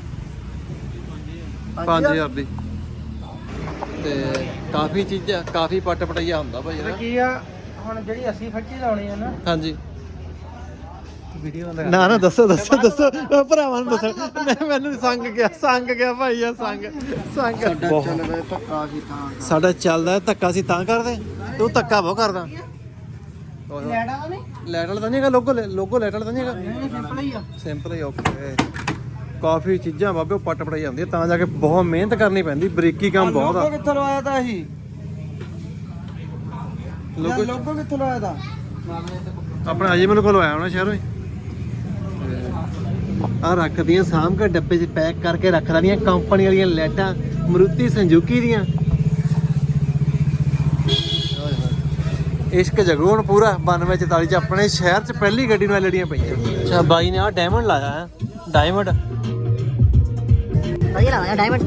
5000 ਦੀ। ਤੇ ਕਾਫੀ ਚੀਜ਼ਾਂ ਕਾਫੀ ਪੱਟ ਪਟਈਆ ਹੁੰਦਾ ਭਾਈ ਇਹਦਾ। ਕੀ ਆ ਹੁਣ ਜਿਹੜੀ ਅਸੀਂ ਫੱਟੀ ਲਾਉਣੀ ਆ ਨਾ। ਹਾਂਜੀ। ਵੀਡੀਓ ਨਾ ਨਾ ਦੱਸੋ ਦੱਸੋ ਦੱਸੋ। ਮੈਂ ਭਰਾਵਾਂ ਨੂੰ ਦੱਸੋ। ਮੈਂ ਮੈਨੂੰ ਸੰਗ ਗਿਆ ਸੰਗ ਗਿਆ ਭਾਈ ਆ ਸੰਗ। ਸੰਗ। ਚੱਲ ਰਿਹਾ ਧੱਕਾ ਸੀ ਤਾਂ। ਸਾਡਾ ਚੱਲਦਾ ਧੱਕਾ ਸੀ ਤਾਂ ਕਰਦੇ। ਤੂੰ ਧੱਕਾ ਬਹੁਤ ਕਰਦਾ। ਲੈੜਾ ਨਹੀਂ? ਲੈਟ ਵਾਲਾ ਤਾਂ ਨਹੀਂ ਹੈਗਾ ਲੋਗੋ ਲੋਗੋ ਲੈਟ ਵਾਲਾ ਤਾਂ ਨਹੀਂ ਹੈਗਾ? ਸਿੰਪਲ ਹੀ ਆ। ਸਿੰਪਲ ਹੀ ਓਕੇ ਕਾਫੀ ਚੀਜ਼ਾਂ ਬਾਬੇ ਉਹ ਪੱਟ ਪਟਾਈ ਜਾਂਦੀ ਤਾਂ ਜਾ ਕੇ ਬਹੁਤ ਮਿਹਨਤ ਕਰਨੀ ਪੈਂਦੀ ਬਰੀਕੀ ਕੰਮ ਬਹੁਤ ਆ। ਲੋਗੋ ਕਿੱਥੋਂ ਲਵਾਇਆ ਤਾਂ ਅਸੀਂ ਲੋਗੋ ਲੋਗੋ ਕਿੱਥੋਂ ਲਵਾਇਆ ਤਾਂ? ਆਪਣਾ ਅਜੇ ਮੈਨੂੰ ਕੋਲ ਆਇਆ ਹੋਣਾ ਸ਼ਹਿਰੋਂ ਹੀ। ਆ ਰੱਖਦੀਆਂ ਸਾਂਭ ਕੇ ਡੱਬੇ 'ਚ ਪੈਕ ਕਰਕੇ ਰੱਖ ਲੈਣੀਆਂ ਕੰਪਨੀ ਵਾਲੀਆਂ ਲਾਈਟਾਂ ਮਰੂਤੀ ਸੰਜੂਕੀ ਦੀਆਂ। ਇਸ਼ਕ ਜਗੂ ਹੁਣ ਪੂਰਾ 92 44 ਚ ਆਪਣੇ ਸ਼ਹਿਰ 'ਚ ਪਹਿਲੀ ਗੱਡੀ ਨੂੰ ਐਲਡੀਆਂ ਪਈਆਂ। ਅੱਛਾ ਬਾਈ ਨੇ ਆ ਡਾਇਮੰਡ ਲਾਇਆ ਹੈ ਡਾਇਮੰਡ ਵਧੀਆ ਲੱਗਦਾ ਡਾਇਮੰਡ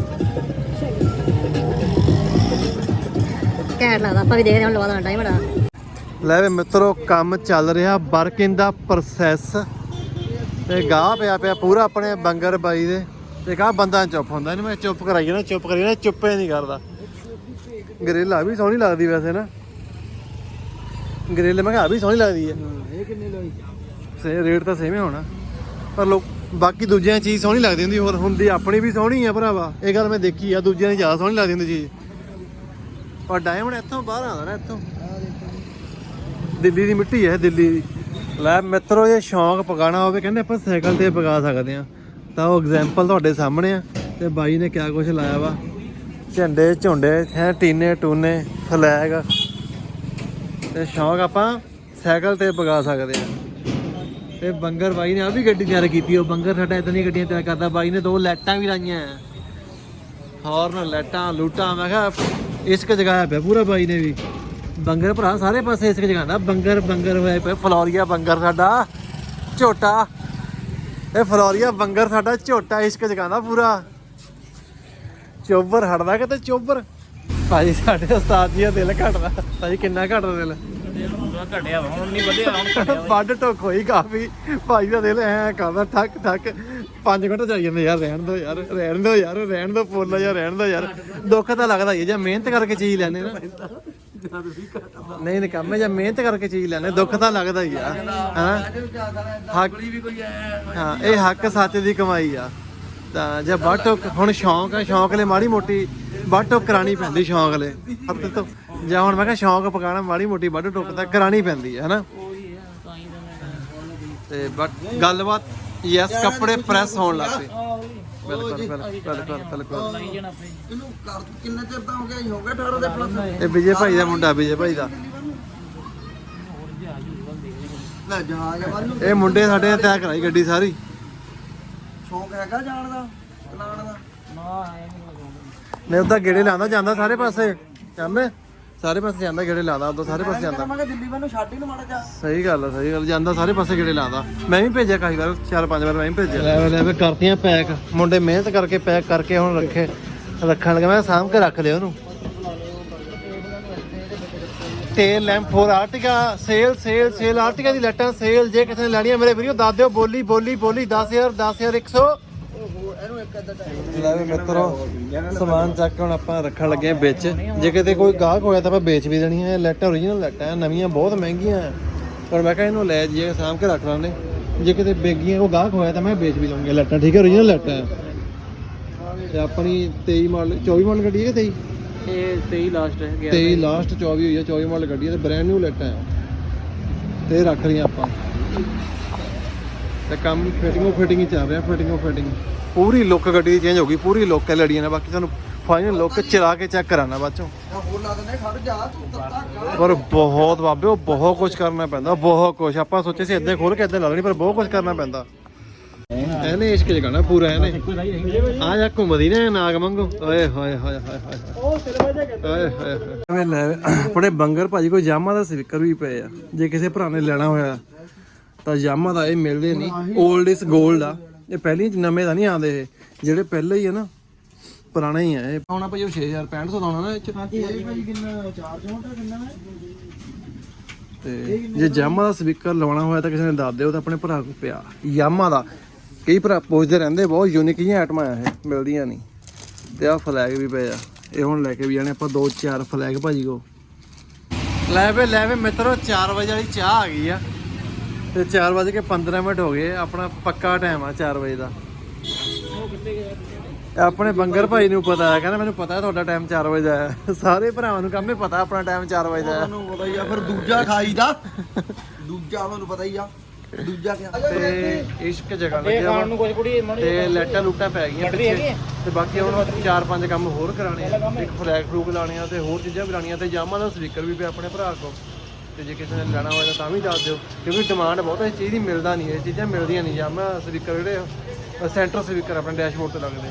ਘੈਂਟ ਲੱਗਦਾ ਆਪਾਂ ਵੀ ਦੇਖਦੇ ਹਾਂ ਲਵਾ ਦੇਣਾ ਡਾਇਮੰਡ ਆ। ਲੈ ਵੇ ਮਿੱਤਰੋ ਕੰਮ ਚੱਲ ਰਿਹਾ ਵਰਕ ਇਨ ਦਾ ਪ੍ਰੋਸੈਸ ਤੇ ਗਾਹ ਪਿਆ ਪਿਆ ਪੂਰਾ ਆਪਣੇ ਬੰਗਰ ਬਾਈ ਦੇ। ਤੇ ਗਾਹ ਬੰਦਾ ਨੀ ਚੁੱਪ ਹੁੰਦਾ ਇਹਨੂੰ ਮੈਂ ਚੁੱਪ ਕਰਾਈ ਜਾਣਾ ਚੁੱਪ ਕਰਾਈ ਜਾਣਾ ਚੁੱਪੇ ਨਹੀਂ ਕਰਦਾ। ਗ੍ਰਿਲ ਆ ਵੀ ਸੋਹਣੀ ਲੱਗਦੀ ਵੈਸੇ ਨਾ। ਗ੍ਰਿਲ ਮੈਂ ਕਿਹਾ ਆ ਵੀ ਸੋਹਣੀ ਲੱਗਦੀ ਹੈ ਇਹ ਕਿੰਨੇ ਲਵਾਈ ਸੇ ਰੇਟ ਤਾਂ ਸੇਮ ਹੀ ਹੋਣਾ। ਪਰ ਲੋਕ ਬਾਕੀ ਦੂਜਿਆਂ ਦੀ ਚੀਜ਼ ਸੋਹਣੀ ਲੱਗਦੀ ਹੁੰਦੀ ਹੋਰ ਹੁੰਦੀ ਆਪਣੀ ਵੀ ਸੋਹਣੀ ਆ ਭਰਾਵਾ। ਇਹ ਗੱਲ ਮੈਂ ਦੇਖੀ ਆ ਦੂਜਿਆਂ ਦੀ ਜ਼ਿਆਦਾ ਸੋਹਣੀ ਲੱਗਦੀ ਹੁੰਦੀ ਚੀਜ਼। ਪਰ ਡਾਇਮੰਡ ਇੱਥੋਂ ਬਾਹਰ ਆਉਂਦਾ ਨਾ ਇੱਥੋਂ। ਦਿੱਲੀ ਦੀ ਮਿੱਟੀ ਹੈ ਦਿੱਲੀ ਦੀ। ਲੈ ਮਿੱਤਰੋ ਜੇ ਸ਼ੌਂਕ ਪਗਾਣਾ ਹੋਵੇ ਕਹਿੰਦੇ ਆਪਾਂ ਸਾਈਕਲ ਤੇ ਪਗਾ ਸਕਦੇ ਆ। ਤਾਂ ਉਹ ਐਗਜ਼ਾਮਪਲ ਤੁਹਾਡੇ ਸਾਹਮਣੇ ਆ ਤੇ ਬਾਈ ਨੇ ਕਿਆ ਕੁਝ ਲਾਇਆ ਵਾ? ਝੰਡੇ ਝੁੰਡੇ ਹੈ ਟੀਨੇ ਟੂਨੇ ਫਲੈਗ ਤੇ ਸ਼ੌਂਕ ਆਪਾਂ ਸਾਈਕਲ ਤੇ ਪਗਾ ਸਕਦੇ ਆ ਤੇ ਬੰਗਰ ਬਾਈ ਨੇ ਆ ਵੀ ਗੱਡੀ ਤਿਆਰ ਕੀਤੀ, ਉਹ ਬੰਗਰ ਸਾਡਾ ਇਦਾਂ ਦੀਆਂ ਗੱਡੀਆਂ ਤਿਆਰ ਕਰਦਾ। ਬਾਈ ਨੇ ਦੋ ਲਾਈਟਾਂ ਵੀ ਲਾਈਆਂ। ਹਾਰਨ, ਲਾਈਟਾਂ, ਲੂਟਾਂ, ਮੈਂ ਕਿਹਾ ਇਸ਼ਕ ਜਗਾਇਆ ਪਿਆ ਪੂਰਾ ਬਾਈ ਨੇ ਵੀ। ਬੰਗਰ ਭਰਾ ਸਾਰੇ ਪਾਸੇ ਇਸ਼ਕ ਜਗਾਉਂਦਾ ਬੰਗਰ ਬੰਗਰ ਹੋਇਆ ਪਿਆ, ਫਲੋਰੀਆ ਬੰਗਰ ਸਾਡਾ, ਝੋਟਾ। ਇਹ ਫਲੋਰੀਆ ਬੰਗਰ ਸਾਡਾ, ਝੋਟਾ ਇਸ਼ਕ ਜਗਾਉਂਦਾ ਪੂਰਾ। ਚੋਬਰ ਹਟਦਾ ਕਿਤੇ ਚੋਬਰ? ਭਾਜੀ ਸਾਡੇ ਉਸਤਾਦ ਜੀ ਦਾ ਦਿਲ ਘਟਦਾ। ਭਾਜੀ ਕਿੰਨਾ ਘਟਦਾ ਦਿਲ? ਘਟਿਆ ਵਾ, ਹੁਣ ਨਹੀਂ ਵਧਿਆ ਹੁਣ ਘਟਿਆ ਵਾ। ਵੱਡ ਟੋਕ ਹੋਈ ਕਾਫੀ। ਭਾਈ ਦਾ ਦਿਲ ਐ ਕਰਦਾ ਠੱਕ ਠੱਕ। 5 ਘੰਟੇ ਚਾਈ ਜਾਂਦੇ ਯਾਰ ਰਹਿਣ ਦੋ ਯਾਰ ਰਹਿਣ ਦੋ ਯਾਰ ਰਹਿਣ ਦੋ ਫੁੱਲ ਯਾਰ ਰਹਿਣ ਦੋ ਯਾਰ। ਦੁੱਖ ਤਾਂ ਲੱਗਦਾ ਹੀ ਹੈ ਜੇ ਮਿਹਨਤ ਕਰਕੇ ਚੀਜ਼ ਲੈਣੇ ਨਾ। ਨਹੀਂ ਨਹੀਂ ਕੰਮ ਹੈ ਜਾਂ ਮਿਹਨਤ ਕਰਕੇ ਚੀਜ਼ ਲੈਣੇ ਦੁੱਖ ਤਾਂ ਲੱਗਦਾ ਹੀ ਆ। ਹਾਂ। ਹੱਕ ਵੀ ਕੋਈ ਐ ਹਾਂ ਇਹ ਹੱਕ ਸੱਚ ਦੀ ਕਮਾਈ ਆ। ਤਾਂ ਜੇ ਬਾਟੋ ਹੁਣ ਸ਼ੌਂਕ ਆ, ਸ਼ੌਂਕ ਲਈ ਮਾੜੀ ਮੋਟੀ ਬਾਟੋ ਕਰਾਣੀ ਪੈਂਦੀ ਸ਼ੌਂਕ ਲਈ। ਹੱਦ ਤੋਂ ਜਾਂ ਹੁਣ ਮੈਂ ਕਿਹਾ ਸ਼ੌਂਕ ਪਕਾਣਾ ਮਾੜੀ ਮੋਟੀ ਬਾਟੋ ਟੁੱਕ ਤਾਂ ਕਰਾਣੀ ਪੈਂਦੀ ਹੈ ਹਨਾ? ਤੇ ਬਟ ਗੱਲਬਾਤ ਯੈਸ, ਕੱਪੜੇ ਪ੍ਰੈਸ ਹੋਣ ਲੱਗ ਪਏ। ਬਿਲਕੁਲ ਬਿਲਕੁਲ ਬਿਲਕੁਲ ਇਹਨੂੰ ਕਰ ਕਿੰਨਾ ਚਿਰ ਦਾ ਹੋ ਗਿਆ ਹੋ ਗਿਆ 18 ਦੇ ਪਲੱਸ ਇਹ ਵਿਜੇ ਭਾਈ ਦਾ ਮੁੰਡਾ, ਵਿਜੇ ਭਾਈ ਦਾ। ਇਹ ਮੁੰਡੇ ਸਾਡੇ ਤੈਅ ਕਰਾਈ ਗੱਡੀ ਸਾਰੀ। ਸ਼ੌਂਕ ਹੈਗਾ ਜਾਣ ਦਾ ਚਲਾਉਣ ਦਾ? ਨੇ ਉਹਦਾ ਗੇੜੇ ਲਾਉਂਦਾ ਜਾਂਦਾ ਸਾਰੇ ਪਾਸੇ। ਜਾਂਦੇ ਸਾਰੇ ਪਾਸੇ ਜਾਂਦਾ ਗੇੜੇ ਲਾਉਂਦਾ ਉਦੋਂ ਸਾਰੇ ਪਾਸੇ ਜਾਂਦਾ। ਮੈਂ ਕਿਹਾ ਦਿੱਲੀ ਵੱਲ ਨੂੰ ਛੱਡ ਹੀ ਨਾ ਮਾੜਾ ਜਾ ਸਹੀ ਗੱਲ ਆ ਸਹੀ ਗੱਲ ਜਾਂਦਾ ਸਾਰੇ ਪਾਸੇ ਗੇੜੇ ਲਾਉਂਦਾ। ਮੈਂ ਵੀ ਭੇਜਿਆ ਕਾਫੀ ਵਾਰ ਚਾਰ ਪੰਜ ਵਾਰ ਮੈਂ ਵੀ ਭੇਜਿਆ। ਲੈ ਲੈ ਵੇ ਕਰਤੀਆਂ ਪੈਕ। ਮੁੰਡੇ ਮਿਹਨਤ ਕਰਕੇ ਪੈਕ ਕਰਕੇ ਹੁਣ ਰੱਖੇ। ਰੱਖਣ ਲੱਗਾ ਮੈਂ ਸਾਂਭ ਕੇ ਰੱਖ ਲਿਆ ਉਹਨੂੰ। ਤੇਲ, lamp Ertiga sale sale sale Ertiga ਦੀ ਲੈਟਾਂ, ਸੇਲ, ਜੇ ਕਿਸੇ ਨੇ ਲੈਣੀਆਂ ਮੇਰੇ ਵੀਡੀਓ ਦੱਸ ਦਿਓ, ਬੋਲੀ ਬੋਲੀ ਬੋਲੀ 10000 10100 ਲੈ ਵੀ ਮਿੱਤਰੋ, ਸਮਾਨ ਚੱਕ ਕੇ ਹੁਣ ਆਪਾਂ ਰੱਖਣ ਲੱਗੇ ਆ ਵਿੱਚ। ਜੇ ਕਿਤੇ ਕੋਈ ਗਾਹਕ ਹੋਇਆ ਤਾਂ ਆਪਾਂ ਵੇਚ ਵੀ ਦੇਣੀਆਂ ਇਹ ਲੈਟਾਂ ਓਰੀਜਨਲ ਲੈਟਾਂ ਨਵੀਆਂ, ਬਹੁਤ ਮਹਿੰਗੀਆਂ। ਪਰ ਮੈਂ ਕਿਹਾ ਇਹਨੂੰ ਲੈ ਜਾਈਏ, ਸਾਂਭ ਕੇ ਰੱਖ ਲਾਂਗੇ। ਜੇ ਕਿਤੇ ਬੇਗੀਆਂ ਉਹ ਗਾਹਕ ਹੋਇਆ ਤਾਂ ਮੈਂ ਵੇਚ ਵੀ ਲਵਾਂਗਾ ਲੈਟਾਂ, ਠੀਕ ਹੈ ਓਰੀਜਨਲ ਲੈਟਾਂ। ਤੇ ਆਪਣੀ 23 ਮਾਡਲ 24 ਮਾਡਲ ਗੱਡੀ ਹੈ ਕਿ 23 ਇਹ 23 ਲਾਸਟ ਹੈ 23 ਲਾਸਟ 24 ਹੋਈ ਆ 24 ਮਾਡਲ ਗੱਡੀ ਹੈ ਤੇ ਬ੍ਰੈਂਡ ਨਿਊ ਲੈਟਾਂ ਆ। ਤੇ ਰੱਖ ਲਈਆਂ ਆਪਾਂ। ਤੇ ਕੰਮ ਫਿਟਿੰਗੋ ਫਿਟਿੰਗ ਹੀ ਚੱਲ ਰਿਹਾ ਫਿਟਿੰਗੋ ਫਿਟਿੰਗ ਪੂਰੀ ਲੁੱਕ ਗੱਡੀ ਦੀ ਚੇਂਜ ਹੋ ਗਈ ਪੂਰੀ ਲੁੱਕ ਹੈ ਲੜੀਆਂ ਨੇ ਬਾਕੀ ਤੁਹਾਨੂੰ ਫਾਈਨਲ ਲੁੱਕ ਚਲਾ ਕੇ ਚੈੱਕ ਕਰਾਣਾ ਬਾਅਦ ਚੋਂ। ਹੋਰ ਲਾ ਦਿੰਦੇ ਖੜ ਜਾ ਤੂੰ ਤੱਤਾ ਪਰ ਬਹੁਤ ਬਾਬੇ ਉਹ ਬਹੁਤ ਕੁਝ ਕਰਨਾ ਪੈਂਦਾ ਬਹੁਤ ਕੁਝ ਆਪਾਂ ਸੋਚੇ ਸੀ ਇਦਾਂ ਖੋਲ ਕੇ ਇਦਾਂ ਲਾ ਲੈਣੀ ਪਰ ਬਹੁਤ ਕੁਝ ਕਰਨਾ ਪੈਂਦਾ। ਇਹਨੇ ਇਸ਼ਕ ਜਗਾਣਾ ਪੂਰਾ ਇਹਨੇ ਆ ਜਾ ਘੁੰਮਦੀ ਨੇ ਨਾਗ ਮੰਗੋ ਓਏ, ਹੋਏ ਹੋਏ ਹੋਏ ਹੋਏ। ਉਹ ਸਿਲਵਾ ਜਾ ਓਏ, ਹੋਏ ਹੋਏ। ਲੈ, ਆਪਣੇ ਬੰਗਰ ਭਾਜੀ ਕੋਈ ਜਾਮਾ ਦਾ ਸਪੀਕਰ ਵੀ ਪਏ ਆ। ਜੇ ਕਿਸੇ ਭਰਾ ਨੇ ਲੈਣਾ ਹੋਇਆ, ਤਾਂ ਜਾਮਾ ਦਾ ਇਹ ਮਿਲਦੇ ਨਹੀਂ। 올ਡ ਇਜ਼ 골ਡ ਆ। ਇਹ ਪਹਿਲੀ ਨਵੇਂ ਦਾ ਨਹੀਂ ਆਉਂਦੇ ਇਹ। ਜਿਹੜੇ ਪਹਿਲੇ ਹੀ ਆ ਨਾ, ਪੁਰਾਣੇ ਹੀ ਆ ਇਹ। ਆਉਣਾ ਭਾਈ 6000 6500 ਦਾ ਆਉਣਾ ਨਾ ਇਹ ਚ। ਇਹ ਭਾਈ ਕਿੰਨਾ 464 ਕਿੰਨਾ ਤੇ ਜੇ ਜਾਮਾ ਦਾ ਸਪੀਕਰ ਲਵਾਉਣਾ ਹੋਇਆ ਤਾਂ ਕਿਸੇ ਨੇ ਦੱਸ ਦਿਓ, ਤਾਂ ਆਪਣੇ ਭਰਾ ਕੋਲ ਪਿਆ। ਯਾਮਾ ਦਾ। ਕਈ ਭਰਾ ਪੁੱਛਦੇ ਰਹਿੰਦੇ, ਬਹੁਤ ਯੂਨਿਕ ਜਿਹੀਆਂ ਆਈਟਮਾਂ ਆ ਇਹ, ਮਿਲਦੀਆਂ ਨਹੀਂ। ਤੇ ਆਹ ਫਲੈਗ ਵੀ ਪਏ ਆ। ਇਹ ਹੁਣ ਲੈ ਕੇ ਵੀ ਜਾਣੇ, ਆਪਾਂ ਦੋ ਚਾਰ ਫਲੈਗ ਭਾਜੀ ਕੋ ਲੈ ਵੇ ਲੈ ਵੇ, ਮਿੱਤਰੋ 4 ਵਜੇ ਵਾਲੀ ਚਾਹ ਆ ਗਈ ਆ। ਤੇ 4 ਵਜੇ ਕੇ 15 ਮਿੰਟ ਹੋ ਗਏ, ਆਪਣਾ ਪੱਕਾ ਟਾਈਮ ਆ 4 ਵਜੇ ਦਾ। ਆਪਣੇ ਬੰਗਰ ਭਾਈ ਨੂੰ ਪਤਾ ਹੈ ਕਹਿੰਦਾ ਮੈਨੂੰ ਪਤਾ ਹੈ ਤੁਹਾਡਾ ਟਾਈਮ 4 ਵਜੇ ਦਾ ਹੈ ਸਾਰੇ ਭਰਾਵਾਂ ਨੂੰ ਕੰਮੇ ਪਤਾ ਆਪਣਾ ਟਾਈਮ 4 ਵਜੇ ਦਾ ਹੈ ਤੁਹਾਨੂੰ ਪਤਾ ਹੀ ਆ, ਫਿਰ ਦੂਜਾ ਖਾਈਦਾ। ਦੂਜਾ ਤੁਹਾਨੂੰ ਪਤਾ ਹੀ ਆ। ਦੂਜਾ ਕਿਆ? ਤੇ ਇਸ਼ਕ ਜਗ੍ਹਾ ਇਹ ਲੱਗਿਆ ਖਾਣ ਵਾ। ਨੂੰ ਕੁਝ ਕੁੜੀ ਮੜੀ ਤੇ ਲੈਟਾਂ ਲੂਟਾਂ ਪੈ ਗਈਆਂ ਪਿੱਛੇ? ਤੇ ਬਾਕੀ ਹੁਣ ਚਾਰ ਪੰਜ ਕੰਮ ਹੋਰ ਕਰਾਣੇ ਆ। ਇੱਕ ਫਲੈਗ ਫਲੂਕ ਲਾਣੇ ਆ ਤੇ ਹੋਰ ਚੀਜ਼ਾਂ ਵੀ ਲਾਣੀਆਂ ਤੇ ਜਾਮਾ ਦਾ ਸਪੀਕਰ ਵੀ ਪਿਆ ਆਪਣੇ ਭਰਾ ਕੋਲ। ਤੇ ਜੇ ਕਿਸੇ ਨੇ ਲੈਣਾ ਹੋਇਆ ਤਾਂ ਵੀ ਦੱਸ ਦਿਓ। ਕਿਉਂਕਿ ਡਿਮਾਂਡ ਬਹੁਤ ਹੈ ਇਸ ਚੀਜ਼ ਦੀ ਮਿਲਦਾ ਨਹੀਂ ਇਹ ਚੀਜ਼ਾਂ ਮਿਲਦੀਆਂ ਨਹੀਂ। ਜਾਮਾ ਸਪੀਕਰ ਜਿਹੜੇ ਸੈਂਟਰ ਸਪੀਕਰ ਆਪਣੇ ਡੈਸ਼ਬੋਰਡ ਤੇ ਲੱਗਦੇ।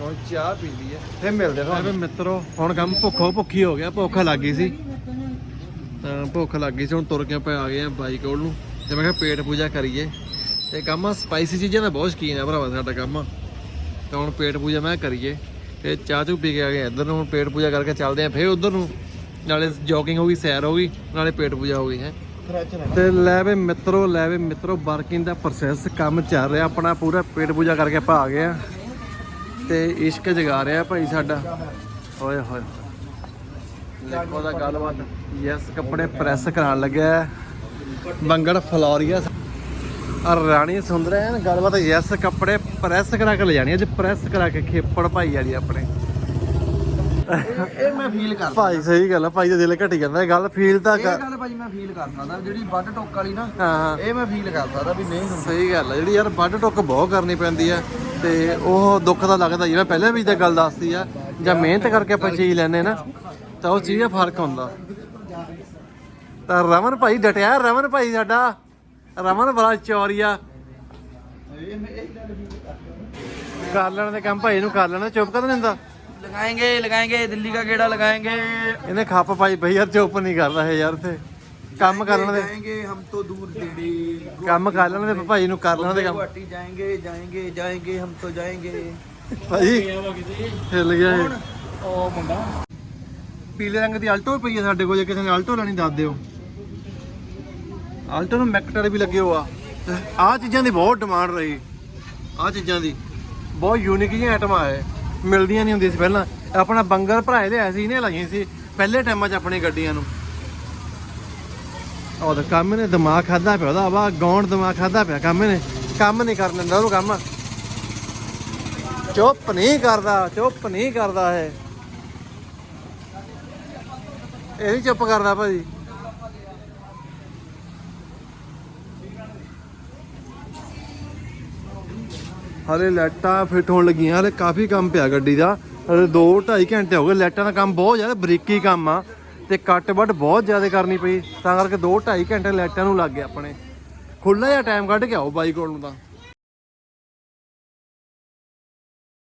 ਹੁਣ ਚਾਹ ਪੀ ਲਈ ਹੈ ਫਿਰ ਮਿਲਦੇ ਹਾਂ ਮਿੱਤਰੋ ਹੁਣ ਕੰਮ ਭੁੱਖੋ ਭੁੱਖੀ ਹੋ ਗਿਆ ਭੁੱਖ ਲੱਗ ਗਈ ਸੀ। ਤਾਂ ਭੁੱਖ ਲੱਗ ਗਈ ਸੀ ਹੁਣ ਤੁਰ ਕੇ ਆਪਾਂ ਆ ਗਏ ਆ ਬਾਈਕ ਕੋਲ ਨੂੰ। ਤੇ ਮੈਂ ਕਿਹਾ ਪੇਟ ਪੂਜਾ ਕਰੀਏ। ਤੇ ਕੰਮ ਸਪਾਈਸੀ ਚੀਜ਼ਾਂ ਦਾ ਬਹੁਤ ਸ਼ਕੀਨ ਆ ਭਰਾਵਾ, ਸਾਡਾ ਕੰਮ ਤਾਂ ਹੁਣ ਪੇਟ ਪੂਜਾ ਮੈਂ ਕਰੀਏ। ਤੇ ਚਾਹ ਚੂ ਪੀ ਕੇ ਆ ਗਏ ਇੱਧਰ ਨੂੰ, ਹੁਣ ਪੇਟ ਪੂਜਾ ਕਰਕੇ ਚੱਲਦੇ ਆ ਫੇਰ ਉਧਰ ਨੂੰ। ਨਾਲੇ ਜੋਗਿੰਗ ਹੋ ਗਈ, ਸੈਰ ਹੋ ਗਈ, ਨਾਲੇ ਪੇਟ ਪੂਜਾ ਹੋ ਗਈ, ਹੈ। ਤੇ ਲੈ ਵੇ ਮਿੱਤਰੋ, ਲੈ ਵੇ ਮਿੱਤਰੋ ਵਰਕਿੰਗ ਦਾ ਪ੍ਰੋਸੈਸ ਕੰਮ ਚੱਲ ਰਿਹਾ, ਆਪਣਾ ਪੂਰਾ ਪੇਟ ਪੂਜਾ ਕਰਕੇ ਆਪਾਂ ਆ ਗਏ ਆ। ਤੇ ਇਸ਼ਕ ਜਗਾ ਰਿਹਾ ਭਾਈ ਸਾਡਾ। ਓਏ ਹੋਏ। ਦੇਖੋ ਦਾ ਗੱਲਬਾਤ। ਯੈਸ ਕੱਪੜੇ ਪ੍ਰੈਸ ਕਰਾਉਣ ਲੱਗਿਆ। ਬੰਗੜ ਫਲੋਰੀਆ। ਔਰ ਰਾਣੀ ਸੁੰਦਰ ਹੈ ਗੱਲਬਾਤ ਯੈਸ ਕੱਪੜੇ ਪ੍ਰੈਸ ਕਰਾ ਕੇ ਲੈ ਜਾਣੀ ਅੱਜ ਪ੍ਰੈਸ ਕਰਾ ਕੇ ਖੇਪੜ ਭਾਈ ਵਾਲੀ ਆਪਣੇ। ਇਹ ਮੈਂ ਫੀਲ ਕਰਦਾ। ਭਾਈ ਸਹੀ ਗੱਲ ਆ ਭਾਈ ਦਾ ਦਿਲ ਘਟੀ ਜਾਂਦਾ ਇਹ ਗੱਲ ਫੀਲ ਤਾਂ ਇਹ ਕਰ- ਗੱਲ ਭਾਜੀ ਮੈਂ ਫੀਲ ਕਰ ਸਕਦਾ ਜਿਹੜੀ ਵੱਡ ਟੋਕ ਵਾਲੀ ਨਾ ਹਾਂ ਇਹ ਮੈਂ ਫੀਲ ਕਰ ਸਕਦਾ ਵੀ ਨਹੀਂ ਹੁੰਦੀ। ਸਹੀ ਗੱਲ ਆ ਜਿਹੜੀ ਯਾਰ ਵੱਡ ਟੁੱਕ ਬਹੁਤ ਕਰਨੀ ਪੈਂਦੀ ਆ ਤੇ ਉਹ ਦੁੱਖ ਦਾ ਲੱਗਦਾ ਜਿਵੇਂ ਪਹਿਲਾਂ ਵੀ ਤਾਂ ਗੱਲ ਦੱਸਦੀ ਆ ਜਾਂ ਮਿਹਨਤ ਕਰਕੇ ਆਪਾਂ ਚੀਜ਼ ਲੈਨੇ ਨਾ ਤਾਂ ਉਹ ਚੀਜ਼ ਦਾ ਫ਼ਰਕ ਹੁੰਦਾ। ਤਾਂ ਰਮਨ ਭਾਈ ਡਟਿਆ ਰਮਨ ਭਾਈ ਸਾਡਾ। ਰਮਨ ਬੜਾ ਚੋਰੀਆ। ਕਰ ਲੈਣ ਦੇ ਕੰਮ ਭਾਈ ਨੂੰ ਕਰ ਲੈਣਾ ਚੁੱਪ ਕਰ ਦਿੰਦਾ ਲਗਾਏਗੇ ਲਗਾਏਗੇ ਦਿੱਲੀ ਦਾ ਗੇੜਾ ਲਗਾਏਗੇ। ਇਹਨੇ ਖੱਪ ਪਾਈ ਭਈ ਯਾਰ ਚੁੱਪ ਨਹੀਂ ਕਰਦਾ ਇਹ ਯਾਰ ਤੇ ਕੰਮ ਕਰ ਲੈਣ ਦੇ। ਜਾਏਗੇ ਹਮ ਤੋਂ ਦੂਰ ਜਿਹੜੀ ਕੰਮ ਕਰ ਲੈਣ ਦੇ ਭਾਈ ਨੂੰ ਕਰ ਲੈਣ ਦੇ ਕੰਮ। ਗੁਆਟੀ ਜਾਏਗੇ ਜਾਏਗੇ ਜਾਏਗੇ ਹਮ ਤੋਂ ਜਾਏਗੇ। ਭਾਈ ਹਿੱਲ ਗਿਆ ਉਹ ਮੁੰਡਾ। ਪੀਲੇ ਰੰਗ ਦੀ ਆਲਟੋ ਪਈ ਹੈ ਸਾਡੇ ਕੋਲ ਜੇ ਕਿਸੇ ਨੇ ਆਲਟੋ ਲੈਣੀ ਦੱਸ ਦਿਓ। ਆਲਟੋ ਨੂੰ ਮੈਕਟਰ ਵੀ ਲੱਗੇ ਹੋਆ। ਆ ਚੀਜ਼ਾਂ ਦੀ ਬਹੁਤ ਡਿਮਾਂਡ ਰਹੀ। ਆ ਚੀਜ਼ਾਂ ਦੀ। ਬਹੁਤ ਯੂਨਿਕ ਜਿਹੀਆਂ ਆਈਟਮਾਂ ਆਏ ਮਿਲਦੀਆਂ ਨਹੀਂ ਹੁੰਦੀਆਂ ਸੀ ਪਹਿਲਾਂ। ਆਪਣਾ ਬੰਗਰ ਭਰਾਏ ਲਿਆ ਸੀ, ਇਹਨੇ ਲਾਈਆਂ ਸੀ। ਪਹਿਲੇ ਟਾਈਮਾਂ 'ਚ ਆਪਣੀ ਗੱਡੀਆਂ ਨੂੰ। ਉਹ ਤਾਂ ਕੰਮ ਨੇ, ਦਿਮਾਗ ਖਾਦਾ ਪਿਆ ਉਹਦਾ। ਵਾ ਗੌਣ ਦਿਮਾਗ ਖਾਦਾ ਪਿਆ ਕੰਮ ਨੇ। ਕੰਮ ਨਹੀਂ ਕਰਨ ਦਿੰਦਾ ਉਹਨੂੰ ਕੰਮ। ਚੁੱਪ ਨਹੀਂ ਕਰਦਾ, ਚੁੱਪ ਨਹੀਂ ਕਰਦਾ ਇਹ। ਇਹ ਨਹੀਂ ਚੁੱਪ ਕਰਦਾ ਭਾਜੀ। ਹਲੇ ਲਾਈਟਾਂ ਫਿੱਟ ਹੋਣ ਲੱਗੀਆਂ, ਹਲੇ ਕਾਫੀ ਕੰਮ ਪਿਆ ਗੱਡੀ ਦਾ। ਹਲੇ 2 2.5 ਘੰਟੇ ਹੋ ਗਏ, ਲਾਈਟਾਂ ਦਾ ਕੰਮ ਬਹੁਤ ਜ਼ਿਆਦਾ, ਬਰੀਕੀ ਕੰਮ ਆ। ਤੇ ਕੱਟ ਵੱਟ ਬਹੁਤ ਜ਼ਿਆਦਾ ਕਰਨੀ ਪਈ, ਤਾਂ ਕਰਕੇ 2 2.5 ਘੰਟੇ ਲਾਈਟਾਂ ਨੂੰ ਲੱਗ ਗਏ ਆਪਣੇ। ਖੁੱਲਾ ਜਿਹਾ ਟਾਈਮ ਕੱਢ ਕੇ ਆਓ ਬਾਈ ਕੋਲ ਨੂੰ ਤਾਂ।